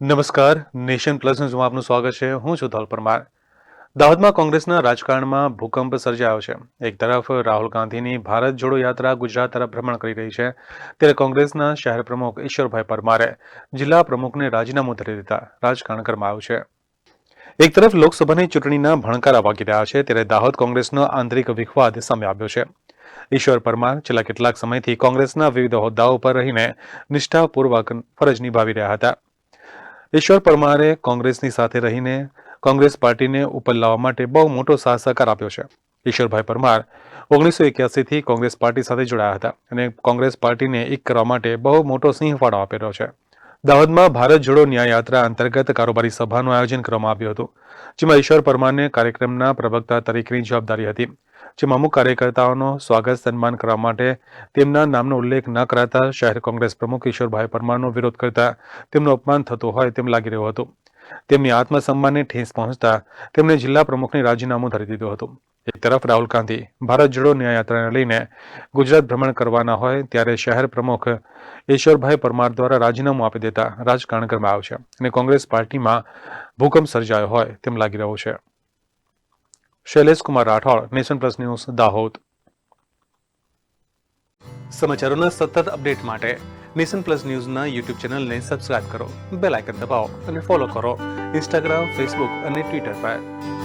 નમસ્કાર, nation plus ન્યૂઝમાં આપનું સ્વાગત છે. હું છું ધોલ પરમાર. દાહોદમાં કોંગ્રેસના રાજકારણમાં ભૂકંપ સર્જાયો છે. એક તરફ રાહુલ ગાંધીની ભારત જોડો યાત્રા ગુજરાત તરફ ભ્રમણ કરી રહી છે, ત્યારે કોંગ્રેસના શહેર પ્રમુખ ઈશ્વરભાઈ પરમારે જિલ્લા પ્રમુખને રાજીનામું ધરી દીધા. રાજકારણ ગરમાયું છે. એક તરફ લોકસભાની ચૂંટણીના ભણકારા વાગી રહ્યા છે, ત્યારે દાહોદ કોંગ્રેસનો આંતરિક વિખવાદ સામે આવ્યો છે. ઈશ્વર પરમાર છેલ્લા કેટલાક સમયથી કોંગ્રેસના વિવિધ હોદ્દાઓ પર રહીને નિષ્ઠાપૂર્વક ફરજ નિભાવી રહ્યા હતા. ઈશ્વર પરમારે કોંગ્રેસની સાથે રહીને કોંગ્રેસ પાર્ટીને ઉપર લાવવા માટે બહુ મોટો સાથ સહકાર આપ્યો છે. ઈશ્વરભાઈ પરમાર ઓગણીસો એક્યાસીથી કોંગ્રેસ પાર્ટી સાથે જોડાયા હતા અને કોંગ્રેસ પાર્ટીને એક કરવા માટે બહુ મોટો સિંહ ફાળો આપેલો છે. દાહોદમાં ભારત જોડો ન્યાય યાત્રા અંતર્ગત કારોબારી સભાનું આયોજન કરવામાં આવ્યું હતું, જેમાં ઈશ્વર પરમારને કાર્યક્રમના પ્રવક્તા તરીકેની જવાબદારી હતી. જેમાં અમુક કાર્યકર્તાઓનો સ્વાગત સન્માન કરવા માટે તેમના નામનો ઉલ્લેખ ન કરાતા શહેર કોંગ્રેસ પ્રમુખ કિશોરભાઈ પરમારનો વિરોધ કરતા તેમનું અપમાન થતું હોય તેમ લાગી રહ્યું હતું. તેમની આત્મસન્માનને ઠેસ પહોંચતા તેમણે જિલ્લા પ્રમુખને રાજીનામું ધરી દીધું હતું. એક તરફ રાહુલ ગાંધી ભારત જોડો ન્યાય યાત્રાને લઈને ગુજરાત ભ્રમણ કરવાના હોય ત્યારે શહેર પ્રમુખ ઈશ્વરભાઈ પરમાર દ્વારા રાજીનામું આપી દેતા રાજકારણ ગરમાયું છે અને કોંગ્રેસ પાર્ટીમાં ભૂકંપ સર્જાયો હોય તેમ લાગી રહ્યું છે. Shailesh Kumar Rathod, nation plus news, Dahod. સમાચારોના સતત અપડેટ માટે નેશન પ્લસ ન્યૂઝના યુટ્યુબ ચેનલને સબસ્ક્રાઇબ કરો, બેલ આઇકન દબાવો અને ફોલો કરો ઇન્સ્ટાગ્રામ, ફેસબુક અને ટ્વિટર પર.